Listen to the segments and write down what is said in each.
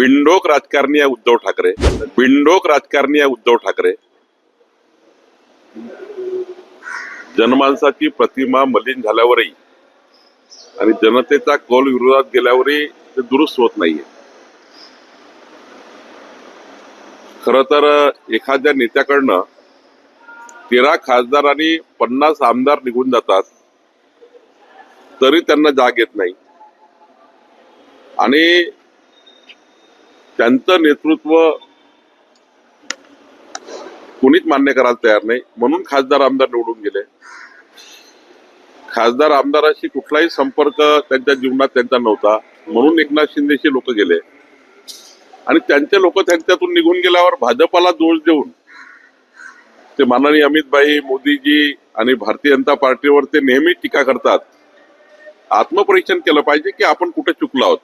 बिंडोक राजकारणी आहे उद्धव ठाकरे. बिंडोक राजकारणी आहे उद्धव ठाकरे. जनमानसाची प्रतिमा मलिन झाल्यावरही आणि जनतेचा कौल विरोधात गेल्यावरही ते दुरुस्त होत नाहीये. खर तर एखाद्या नेत्याकडनं तेरा खासदार आणि पन्नास आमदार निघून जातात तरी त्यांना जाग येत नाही. आणि त्यांचं नेतृत्व कुणीच मान्य करायला तयार नाही. म्हणून खासदार आमदार निवडून गेले. खासदार आमदाराशी कुठलाही संपर्क त्यांच्या जीवनात त्यांचा नव्हता. म्हणून एकनाथ शिंदेशी लोक गेले. आणि त्यांचे लोक त्यांच्यातून निघून गेल्यावर भाजपाला दोष देऊन ते माननीय अमितभाई मोदीजी आणि भारतीय जनता पार्टीवर ते नेहमी टीका करतात. आत्मपरीक्षण केलं पाहिजे की आपण कुठे चुकलो आहोत.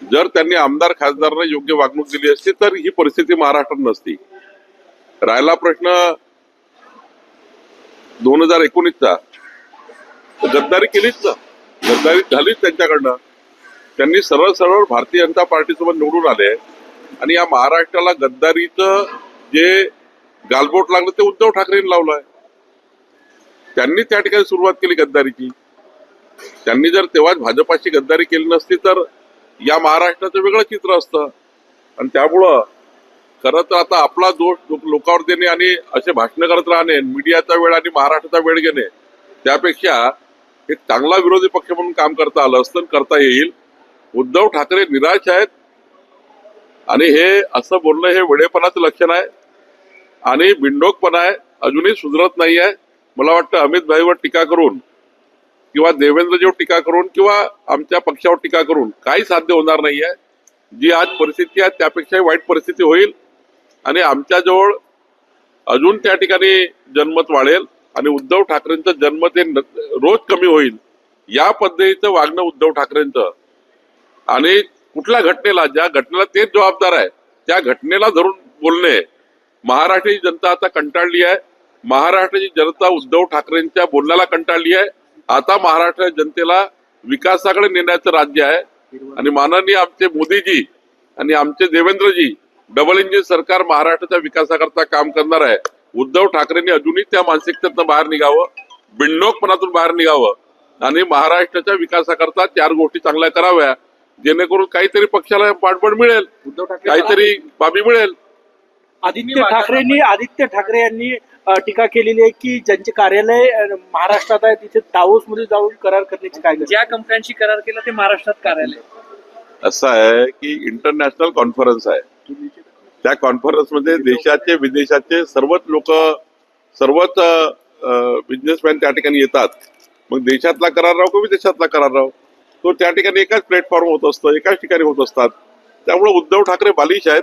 जर त्यांनी आमदार खासदारांना योग्य वागणूक दिली असती तर ही परिस्थिती महाराष्ट्रात नसती. राहिला प्रश्न दोन हजार एकोणीसचा. गद्दारी केलीच ना. गद्दारी झालीच त्यांच्याकडनं. त्यांनी सरळ सरळ भारतीय जनता पार्टीसोबत निवडून आले आणि या महाराष्ट्राला गद्दारीचं जे गालबोट लागलं ते उद्धव ठाकरेंनी लावलंय. त्यांनी त्या ठिकाणी सुरुवात केली गद्दारीची. त्यांनी जर तेव्हाच भाजपाशी गद्दारी केली नसती तर या महाराष्ट्राचं वेगळं चित्र असतं. आणि त्यामुळं खरं तर आता आपला दोष लोकांवर देणे आणि असे भाषण करत राहणे मीडियाचा वेळ आणि महाराष्ट्राचा वेळ घेणे त्यापेक्षा एक चांगला विरोधी पक्ष म्हणून काम करता आलं असतं करता येईल. उद्धव ठाकरे निराश आहेत. आणि हे असं बोलणं हे वेडेपणाचं लक्षण आहे. आणि बिंडोकपणा आहे. अजूनही सुधरत नाही आहे मला वाटतं अमित भाईवर टीका करून किंवा देवेंद्रजीवर टीका करून किंवा आमच्या पक्षावर टीका करून काही साध्य होणार नाही आहे जी आज परिस्थिती आहे त्यापेक्षाही वाईट परिस्थिती होईल आणि आमच्याजवळ अजून त्या ठिकाणी जनमत वाढेल आणि उद्धव ठाकरेंचं जन्म ते न- रोज कमी होईल. या पद्धतीचं वागणं उद्धव ठाकरेंचं. आणि कुठल्या घटनेला ज्या घटनेला तेच जबाबदार आहे त्या घटनेला धरून बोलणे. महाराष्ट्राची जनता आता कंटाळली आहे. महाराष्ट्राची जनता उद्धव ठाकरेंच्या बोलण्याला कंटाळली आहे. आता महाराष्ट्र जनतेला विकासाकडे नेण्याचं राज्य आहे. आणि माननीय आमचे मोदीजी आणि आमचे देवेंद्रजी डबल इंजिन सरकार महाराष्ट्राच्या विकासाकरता काम करणार आहे. उद्धव ठाकरेंनी अजूनही त्या मानसिकतेतनं बाहेर निघावं बिंडोकपणातून बाहेर निघावं. आणि महाराष्ट्राच्या विकासाकरता चार गोष्टी चांगल्या कराव्या जेणेकरून काहीतरी पक्षाला पाठबळ मिळेल काहीतरी बाबी मिळेल. आदित्य ठाकरेंनी आदित्य ठाकरे यांनी टीका केलेली आहे की ज्यांचे कार्यालय महाराष्ट्रात आहे तिथे दावोस मध्ये जाऊन करार करण्याची काय ज्या कंपन्यांशी करार केला ते महाराष्ट्रात कार्यालय असं आहे की इंटरनॅशनल कॉन्फरन्स आहे. त्या कॉन्फरन्समध्ये देशाचे विदेशाचे सर्वच लोक सर्वच बिझनेसमॅन त्या ठिकाणी येतात. मग देशातला करार राहो किंवा विदेशातला करार राहो? तो त्या ठिकाणी एकाच प्लॅटफॉर्म होत असतो एकाच ठिकाणी होत असतात. त्यामुळे उद्धव ठाकरे बालिश आहेत.